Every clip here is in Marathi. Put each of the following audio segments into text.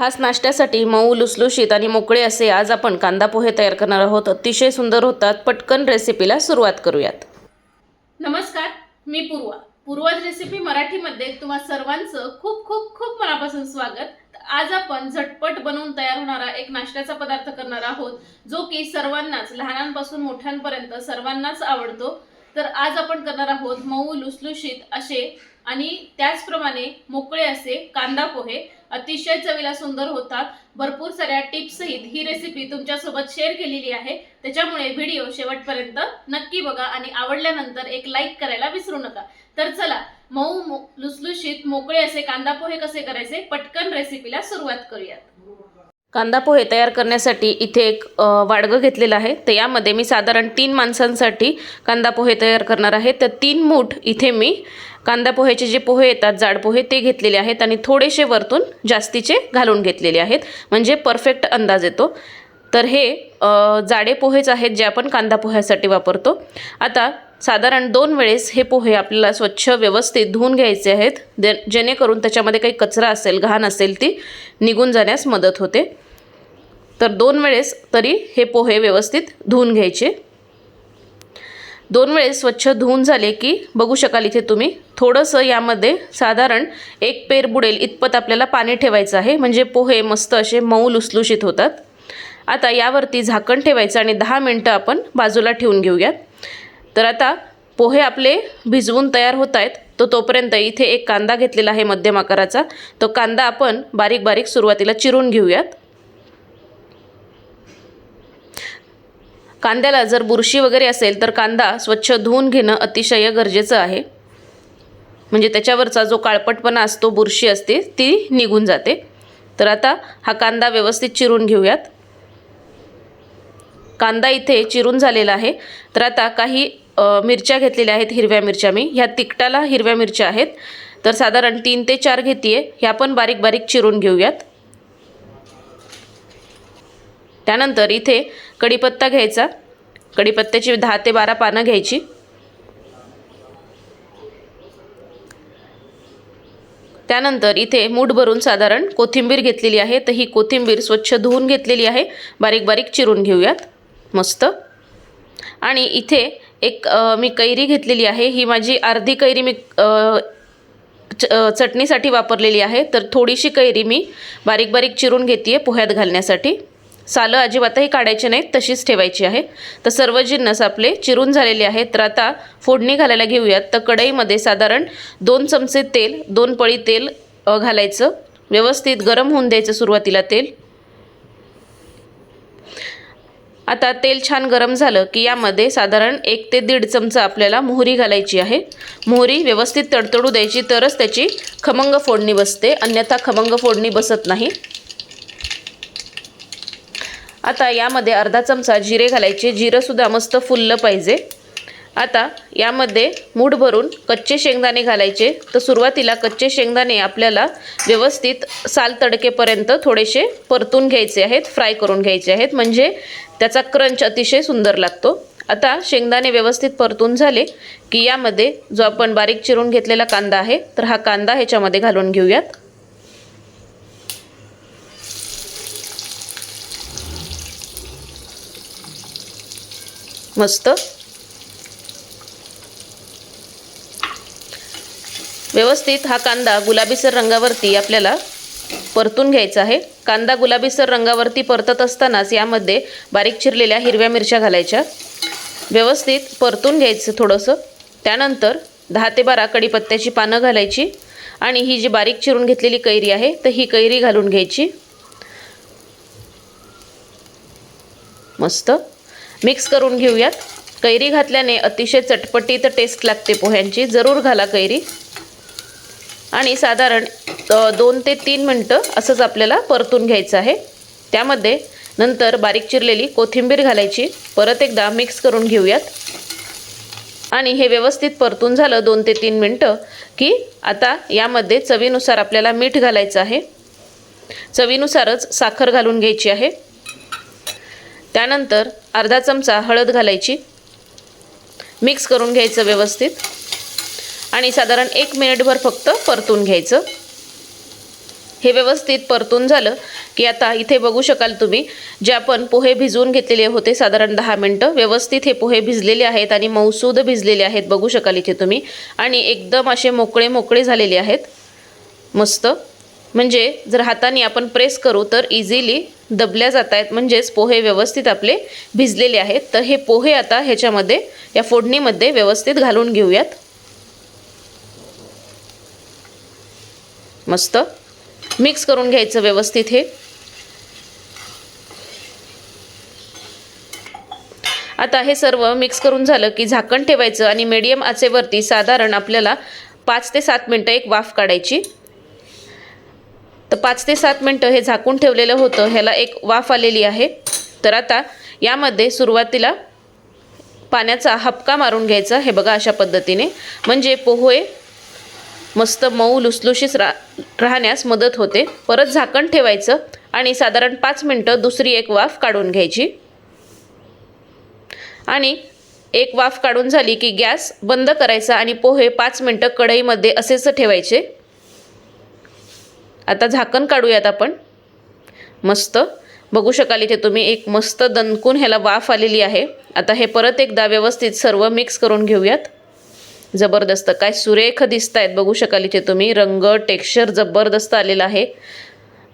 खास नाश्त्यासाठी मऊ लुसलुशीत आणि मोकळे असे आज आपण कांदा पोहे तयार करणार आहोत. अतिशय सुंदर होतात. पटकन रेसिपीला सुरुवात करूयात. नमस्कार मी पूर्वा. पूर्वाज रेसिपी मराठीमध्ये तुम्हा सर्वांचं खूप खूप खूप मनापासून स्वागत. आज आपण झटपट बनवून तयार होणारा एक नाश्त्याचा पदार्थ करणार आहोत जो की सर्वांनाच लहानांपासून मोठ्यांपर्यंत सर्वांनाच आवडतो. तर आज आपण करणार आहोत मऊ लुसलुशीत असे आणि त्याचप्रमाणे मोकळे असे कांदा पोहे. अतिशय चवीला सुंदर होतात. भरपूर साऱ्या टिप्ससहित ही रेसिपी तुमच्यासोबत शेअर केलेली आहे. त्याच्यामुळे व्हिडिओ शेवटपर्यंत नक्की बघा आणि आवडल्यानंतर एक लाईक करायला विसरू नका. तर चला मऊ मो- लुसलुशीत मोकळे असे कांदा पोहे कसे करायचे? पटकन रेसिपीला सुरुवात करूयात. कांदा पोहे तयार करण्यासाठी इथे एक वाडगं घेतलेलं आहे. तर यामध्ये मी साधारण तीन माणसांसाठी कांदा पोहे तयार करणार आहे. तर तीन मूठ इथे मी कांदा पोह्याचे जे पोहे येतात जाड पोहे ते घेतलेले आहेत आणि थोडेसे वरतून जास्तीचे घालून घेतलेले आहेत. म्हणजे परफेक्ट अंदाज येतो. तर हे जाडे पोहेच आहेत जे आपण कांदा पोह्यासाठी वापरतो. आता साधारण दोन वेळेस हे पोहे आपल्याला स्वच्छ व्यवस्थित धुवून घ्यायचे आहेत. दे जेणेकरून त्याच्यामध्ये काही कचरा असेल घाण असेल ती निघून जाण्यास मदत होते. तर दोन वेळेस तरी हे पोहे व्यवस्थित धुवून घ्यायचे. दोन वेळेस स्वच्छ धुवून झाले की बघू शकाल इथे तुम्ही थोडंसं यामध्ये साधारण एक पेर बुडेल इतपत आपल्याला पाणी ठेवायचं आहे. म्हणजे पोहे मस्त असे मऊ लुसलुशीत होतात. आता यावरती झाकण ठेवायचं आणि दहा मिनटं आपण बाजूला ठेवून घेऊयात. तर आता पोहे आपले भिजवून तयार होत आहेत. तो तोपर्यंत इथे एक कांदा घेतलेला आहे मध्यम आकाराचा. तो कांदा आपण बारीक बारीक सुरुवातीला चिरून घेऊयात. कांद्याला जर बुरशी वगैरे असेल तर कांदा स्वच्छ धुवून घेणं अतिशय गरजेचं आहे. म्हणजे त्याच्यावरचा जो काळपटपणा असतो बुरशी असते ती निघून जाते. तर आता हा कांदा व्यवस्थित चिरून घेऊयात. कांदा इथे चिरून झालेला आहे. तर आता काही मिरच्या घेतलेल्या आहेत हिरव्या मिरच्या मी. ह्या तिकटाला हिरव्या मिरच्या आहेत. तर साधारण तीन ते चार घेते ह्या पण बारीक बारीक चिरून घेऊयात. त्यानंतर इथे कढीपत्ता घ्यायचा. कढीपत्त्याची दहा ते बारा पानं घ्यायची. त्यानंतर इथे मूठ भरून साधारण कोथिंबीर घेतलेली आहे. तर ही कोथिंबीर स्वच्छ धुवून घेतलेली आहे. बारीक बारीक चिरून घेऊयात. मस्त. आणि इथे एक मी कैरी घेतलेली आहे. ही माझी अर्धी कैरी मी च चटणीसाठी वापरलेली आहे. तर थोडीशी कैरी मी बारीक बारीक चिरून घेते आहे पोह्यात घालण्यासाठी. सालं अजिबातही काढायचे नाहीत तशीच ठेवायची आहे. तर सर्व जिन्नस आपले चिरून झालेले आहेत. तर आता फोडणी घालायला घेऊयात. तर कढईमध्ये साधारण दोन चमचे तेल दोन पळी तेल घालायचं. व्यवस्थित गरम होऊन द्यायचं सुरुवातीला तेल. आता तेल छान गरम झालं की यामध्ये साधारण एक ते दीड चमचा आपल्याला मोहरी घालायची आहे. मोहरी व्यवस्थित तडतडू द्यायची तरच त्याची खमंग फोडणी बसते. अन्यथा खमंग फोडणी बसत नाही. आता यामध्ये अर्धा चमचा जिरे घालायचे. जिरंसुद्धा मस्त फुललं पाहिजे. आता यामध्ये मूठ भरून कच्चे शेंगदाणे घालायचे. तर सुरुवातीला कच्चे शेंगदाणे आपल्याला व्यवस्थित साल तडकेपर्यंत थोडेसे परतून घ्यायचे आहेत फ्राय करून घ्यायचे आहेत. म्हणजे त्याचा क्रंच अतिशय सुंदर लागतो. आता शेंगदाणे व्यवस्थित परतून झाले की यामध्ये जो आपण बारीक चिरून घेतलेला कांदा आहे तर हा कांदा ह्याच्यामध्ये घालून घेऊयात. मस्त. व्यवस्थित हा कांदा गुलाबीसर रंगावरती आपल्याला परतून घ्यायचा आहे. कांदा गुलाबीसर रंगावरती परतत असतानाच यामध्ये बारीक चिरलेल्या हिरव्या मिरच्या घालायच्या. व्यवस्थित परतून घ्यायचं थोडंसं. त्यानंतर दहा ते बारा कडीपत्त्याची पानं घालायची आणि ही जी बारीक चिरून घेतलेली कैरी आहे तर ही कैरी घालून घ्यायची. मस्त. मिक्स करून घेऊयात. कैरी घातल्याने अतिशय चटपटीत टेस्ट लागते पोह्यांची. जरूर घाला कैरी. आणि साधारण दोन ते तीन मिनटं असंच आपल्याला परतून घ्यायचं आहे. त्यामध्ये नंतर बारीक चिरलेली कोथिंबीर घालायची. परत एकदा मिक्स करून घेऊयात. आणि हे व्यवस्थित परतून झालं दोन ते तीन मिनटं की आता यामध्ये चवीनुसार आपल्याला मीठ घालायचं आहे. चवीनुसारच साखर घालून घ्यायची आहे. त्यानंतर अर्धा चमचा हळद घालायची. मिक्स करून घ्यायचं व्यवस्थित. आणि साधारण एक मिनिटभर फक्त परतून घ्यायचं. हे व्यवस्थित परतून झालं की आता इथे बघू शकाल तुम्ही जे आपण पोहे भिजवून घेतलेले होते साधारण दहा मिनटं व्यवस्थित हे पोहे भिजलेले आहेत आणि मौसूद भिजलेले आहेत बघू शकाल इथे तुम्ही. आणि एकदम असे मोकळे मोकळे झालेले आहेत. मस्त. म्हणजे जर हाताने आपण प्रेस करू तर इझिली दबल्या जात आहेत म्हणजेच पोहे व्यवस्थित आपले भिजलेले आहेत. तर हे पोहे आता ह्याच्यामध्ये या फोडणीमध्ये व्यवस्थित घालून घेऊयात. मस्त. मिक्स करून घ्यायचं व्यवस्थित हे. आता हे सर्व मिक्स करून झालं की झाकण ठेवायचं आणि मीडियम आचेवरती साधारण आपल्याला पाच ते सात मिनटं एक वाफ काढायची. तर पाच ते सात मिनटं हे झाकून ठेवलेलं होतं. ह्याला एक वाफ आलेली आहे. तर आता यामध्ये सुरुवातीला पाण्याचा हपका मारून घ्यायचा. हे बघा अशा पद्धतीने. म्हणजे पोहे मस्त मऊ लुसलुशीस रा राहण्यास मदत होते. परत झाकण ठेवायचं आणि साधारण पाच मिनटं दुसरी एक वाफ काढून घ्यायची. आणि एक वाफ काढून झाली की गॅस बंद करायचा आणि पोहे पाच मिनटं कढईमध्ये असेच ठेवायचे. आता झाकण काढूयात आपण. मस्त. बघू शकाल इथे तुम्ही एक मस्त दणकून ह्याला वाफ आलेली आहे. आता हे परत एकदा व्यवस्थित सर्व मिक्स करून घेऊयात. जबरदस्त. काय सुरेख दिसत आहेत बघू शकाल इथे तुम्ही. रंग टेक्स्चर जबरदस्त आलेला आहे.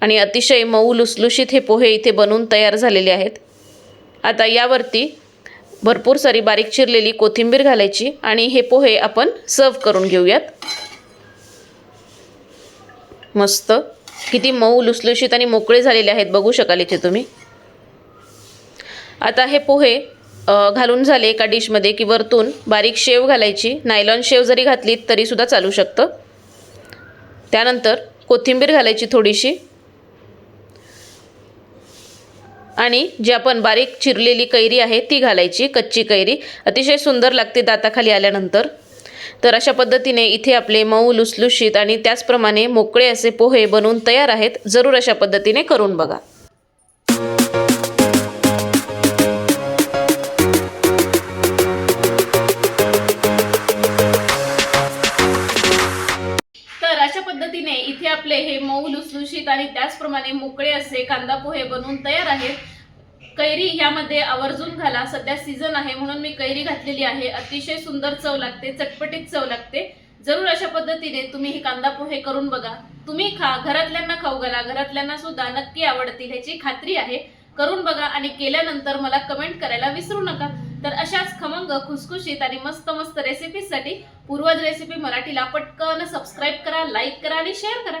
आणि अतिशय मऊ लुसलुशीत हे पोहे इथे बनून तयार झालेले आहेत. आता यावरती भरपूर सारी बारीक चिरलेली कोथिंबीर घालायची आणि हे पोहे आपण सर्व करून घेऊयात. मस्त. किती मऊ लुसलुशीत आणि मोकळे झालेले आहेत बघू शकाल इथे तुम्ही. आता हे पोहे घालून झाले एका डिशमध्ये की वरतून बारीक शेव घालायची. नायलॉन शेव जरी घातलीत तरीसुद्धा चालू शकतं. त्यानंतर कोथिंबीर घालायची थोडीशी. आणि जी आपण बारीक चिरलेली कैरी आहे ती घालायची कच्ची कैरी. अतिशय सुंदर लागते दाताखाली आल्यानंतर. तर अशा पद्धतीने इथे आपले मऊ लुसलुशीत आणि त्याचप्रमाणे मोकळे असे पोहे बनवून तयार आहेत. जरूर अशा पद्धतीने करून बघा. आपले हे मऊ लुसलुशीत आणि त्याचप्रमाणे मोकळे असे कांदा पोहे बनवून तयार आहेत. कैरी ह्यामध्ये आवर्जून घाला. सध्या सीझन आहे म्हणून मी कैरी घातलेली आहे. अतिशय सुंदर चव लागते चटपटीत चव लागते. जरूर अशा पद्धतीने तुम्ही हे कांदा पोहे करून बघा. तुम्ही खा घरातल्यांना खाऊ घाला. घरातल्यांना सुद्धा नक्की आवडतील ह्याची खात्री आहे. करून बघा आणि केल्यानंतर मला कमेंट करायला विसरू नका. तर अशाच खमंग खुसखुशीत आणि मस्त मस्त रेसिपीजसाठी पूर्वज रेसिपी मराठीला पटकन सबस्क्राईब करा लाईक करा आणि शेअर करा.